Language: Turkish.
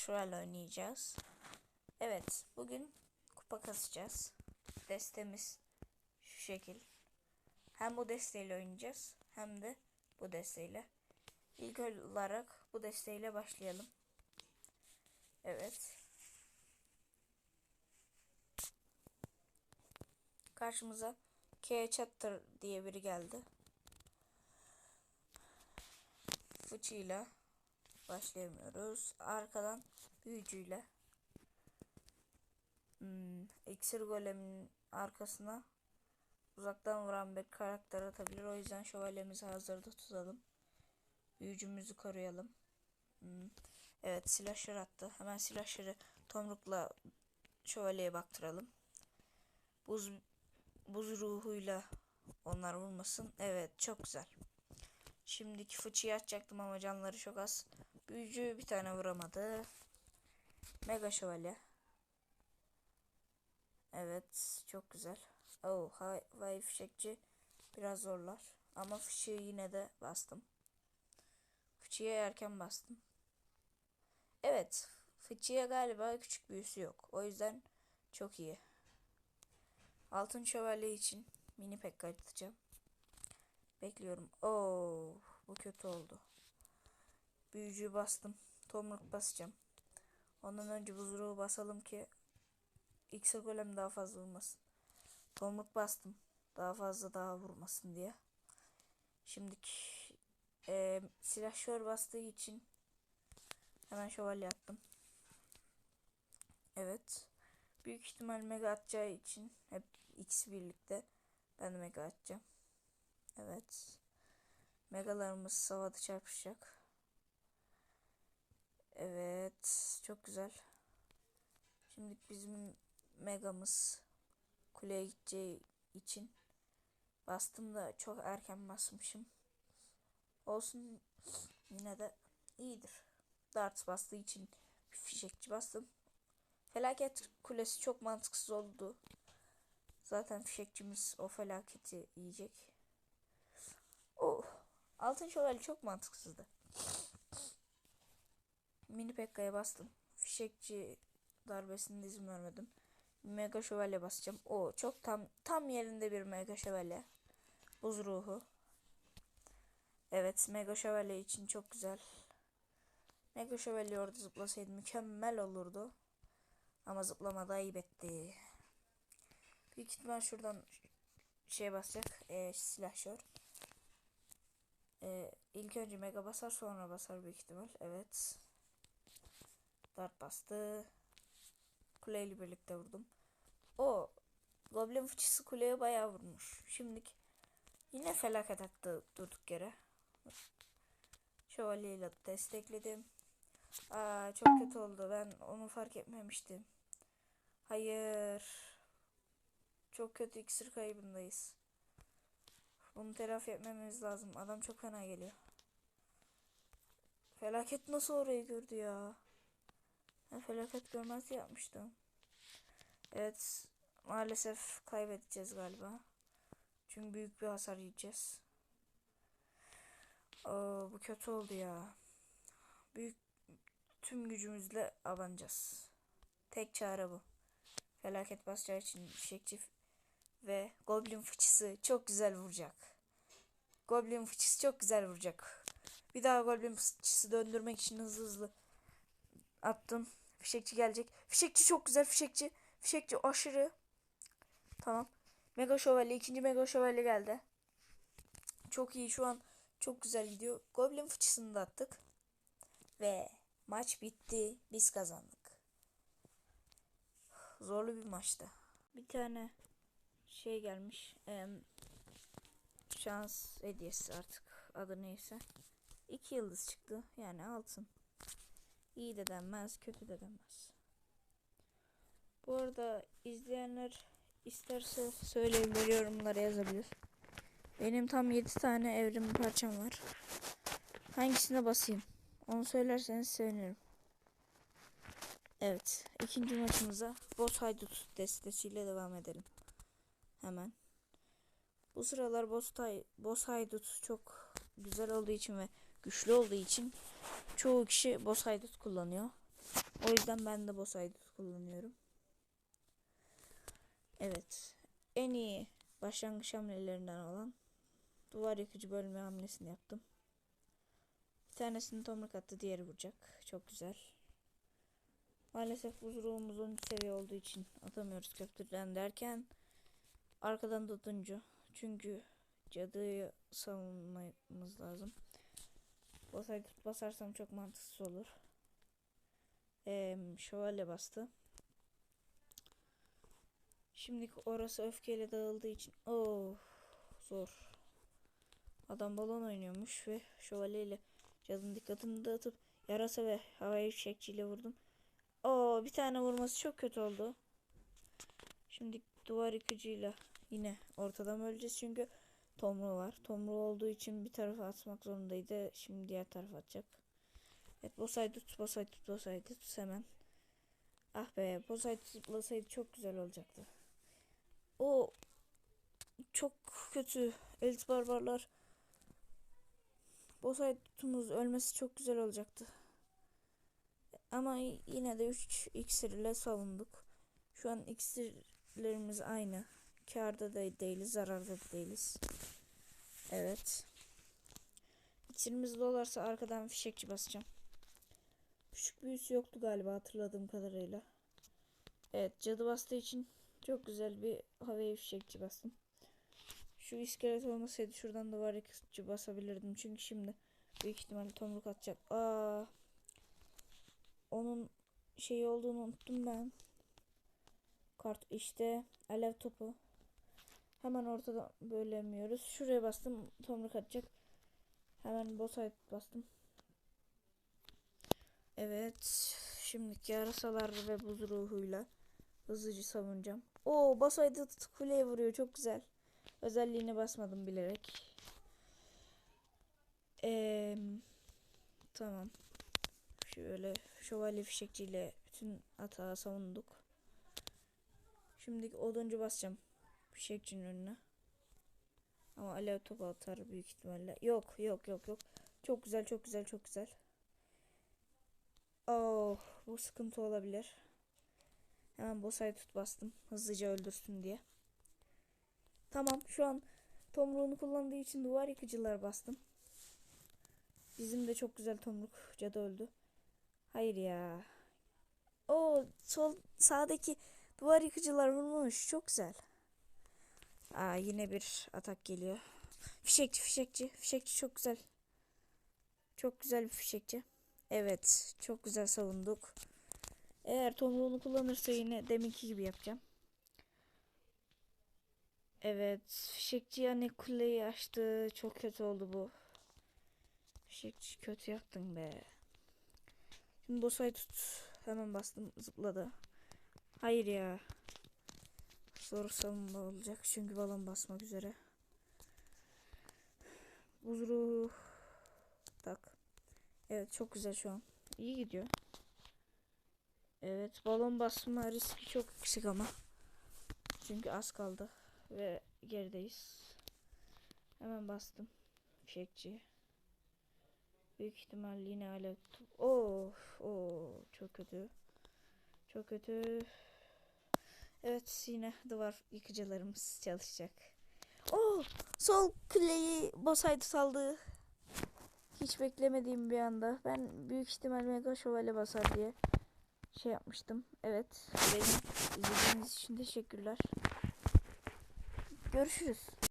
Clash Royale oynayacağız. Evet, bugün kupa kasacağız. Destemiz şu şekil. Hem bu desteğiyle oynayacağız, hem de bu desteğiyle. İlk olarak bu desteğiyle başlayalım. Evet. Karşımıza K Chatter diye biri geldi. Fıçıyla başlayamıyoruz. Arkadan büyücüyle hmm, iksir golemin arkasına uzaktan vuran bir karakter atabilir. O yüzden şövalyemizi hazırda tutalım. Büyücümüzü koruyalım. Hmm. Evet silahşır attı. Hemen silahşırı tomrukla şövalyeye baktıralım. Buz buz ruhuyla onlar vurmasın. Evet çok güzel. Şimdiki fıçıyı açacaktım ama canları çok az. Büyücü bir tane vuramadı. Mega şövalye. Evet çok güzel. Oh havai fişekçi biraz zorlar. Ama fıçıyı yine de bastım. Fıçıya erken bastım. Evet. Fıçıya galiba küçük büyüsü yok. O yüzden çok iyi. Altın şövalye için mini pek atacağım. Bekliyorum. Oo, bu kötü oldu. Büyücüyü bastım. Tomruk basacağım. Ondan önce buzruğu basalım ki X'e golem daha fazla vurmasın. Tomruk bastım. Daha fazla daha vurmasın diye. Şimdi e, silahşör bastığı için hemen şövalye attım. Evet. Büyük ihtimal mega atacağı için hep ikisi birlikte ben de mega atacağım. Evet. Megalarımız havada çarpışacak. Evet. Çok güzel. Şimdi bizim megamız kuleye gideceği için bastım da çok erken basmışım. Olsun yine de iyidir. Darts bastığı için bir fişekçi bastım. Felaket kulesi çok mantıksız oldu. Zaten fişekçimiz o felaketi yiyecek. Oh. Altın şövalye çok mantıksızdı. Mini Pekka'ya bastım. Fişekçi darbesinde izin vermedim. Mega şövalye basacağım. O çok tam tam yerinde bir mega şövalye. Buz ruhu. Evet mega şövalye için çok güzel. Mega şövalye orada zıplasaydı mükemmel olurdu. Ama zıplamada ayıp etti. Büyük ihtimal şuradan şey basacak. E, silahşör. E, ilk önce mega basar sonra basar büyük ihtimal. Evet. Dart bastı. Kuleyle birlikte vurdum. O Goblin fıçısı kuleye bayağı vurmuş. Şimdilik yine felaket attı durduk yere. Şövalyeyle destekledim. Aa, çok kötü oldu. Ben onu fark etmemiştim. Hayır. Çok kötü iksir kaybındayız. Bunu telafi etmemiz lazım. Adam çok fena geliyor. Felaket nasıl orayı gördü ya? Felaket görmez yapmıştım. Evet. Maalesef kaybedeceğiz galiba. Çünkü büyük bir hasar yiyeceğiz. Oo, bu kötü oldu ya. Büyük tüm gücümüzle abanacağız. Tek çare bu. Felaket basacağı için fişekçi ve Goblin fıçısı çok güzel vuracak. Goblin fıçısı çok güzel vuracak. Bir daha Goblin fıçısı döndürmek için hızlı hızlı attım. Fişekçi gelecek. Fişekçi çok güzel fişekçi. Fişekçi aşırı. Tamam. Mega Şövalye ikinci Mega Şövalye geldi. Çok iyi şu an çok güzel gidiyor. Goblin fıçısını da attık. Ve maç bitti. Biz kazandık. Zorlu bir maçtı. Bir tane şey gelmiş. Şans hediyesi artık adı neyse. İki yıldız çıktı. Yani altın. İyi de denmez, kötü de denmez. Bu arada izleyenler isterse söyleyebilir, yorumlara yazabilir. Benim tam 7 tane evrim parçam var. Hangisine basayım? Onu söylerseniz sevinirim. Evet. ikinci maçımıza Boss Haydut destesiyle devam edelim. Hemen. Bu sıralar Boss, Boss Haydut çok güzel olduğu için ve güçlü olduğu için çoğu kişi Boss Haydut kullanıyor. O yüzden ben de boss haydut kullanıyorum. Evet. En iyi başlangıç hamlelerinden olan duvar yıkıcı bölme hamlesini yaptım. Bir tanesini tomruk attı, diğeri vuracak. Çok güzel. Maalesef buzruğumuz 13 seviye olduğu için atamıyoruz köprüden derken arkadan tutuncu. Çünkü cadıyı savunmamız lazım. Basaydı basarsam çok mantıksız olur. Ee, şövalye bastı. Şimdi orası öfkeyle dağıldığı için oh zor. Adam balon oynuyormuş ve şövalyeyle cadının dikkatini dağıtıp yarasa ve havai fişekçiyle vurdum. Oo bir tane vurması çok kötü oldu. Şimdi duvar yıkıcıyla yine ortadan öleceğiz çünkü tomruğu var. Tomruğu olduğu için bir tarafa atmak zorundaydı. Şimdi diğer tarafa atacak. Evet bosay tut bosay tut hemen. Ah be bosay tutlasaydı çok güzel olacaktı. O çok kötü. Elit barbarlar. Bosay tutumuz ölmesi çok güzel olacaktı. Ama yine de 3 iksir ile savunduk. Şu an iksirlerimiz aynı. Karda da değiliz, zararda da değiliz. Evet. İksirimiz dolarsa arkadan fişekçi basacağım. Küçük büyüsü yoktu galiba hatırladığım kadarıyla. Evet cadı bastığı için çok güzel bir havaya fişekçi bastım. Şu iskelet olmasaydı şuradan duvar yıkıcı basabilirdim. Çünkü şimdi büyük ihtimalle tomruk atacak. Aa, onun şeyi olduğunu unuttum ben. Kart işte alev topu. Hemen ortada bölemiyoruz. Şuraya bastım tomruk atacak. Hemen boss bastım. Evet. Şimdiki yarasalar ve buz ruhuyla hızlıca savunacağım. Oo basaydı kuleye vuruyor. Çok güzel. Özelliğine basmadım bilerek. Ee, tamam. Şöyle şövalye fişekçiyle bütün atağı savunduk. Şimdi oduncu basacağım. Fişekçinin önüne. Ama alev topu atar büyük ihtimalle. Yok yok yok yok. Çok güzel çok güzel çok güzel. Oh bu sıkıntı olabilir. Hemen bossayı tut bastım. Hızlıca öldürsün diye. Tamam şu an tomruğunu kullandığı için duvar yıkıcılar bastım. Bizim de çok güzel tomruk cadı öldü. Hayır ya. O sol sağdaki duvar yıkıcılar vurmuş. Çok güzel. Aa yine bir atak geliyor. Fişekçi fişekçi. Fişekçi çok güzel. Çok güzel bir fişekçi. Evet. Çok güzel savunduk. Eğer tomruğunu kullanırsa yine deminki gibi yapacağım. Evet. Fişekçi yani kuleyi açtı. Çok kötü oldu bu. Fişekçi kötü yaktın be. Şimdi bossayı tut. Hemen bastım zıpladı. Hayır ya. Zor savunma olacak çünkü balon basmak üzere. Buzru tak. Evet çok güzel şu an. İyi gidiyor. Evet balon basma riski çok yüksek ama. Çünkü az kaldı ve gerideyiz. Hemen bastım. Fişekçi. Büyük ihtimal yine hala Oh, oh çok kötü. Çok kötü. Evet yine duvar yıkıcılarımız çalışacak. Oh sol kuleyi basaydı saldı. Hiç beklemediğim bir anda. Ben büyük ihtimal mega şövalye basar diye şey yapmıştım. Evet. Benim izlediğiniz için teşekkürler. Görüşürüz.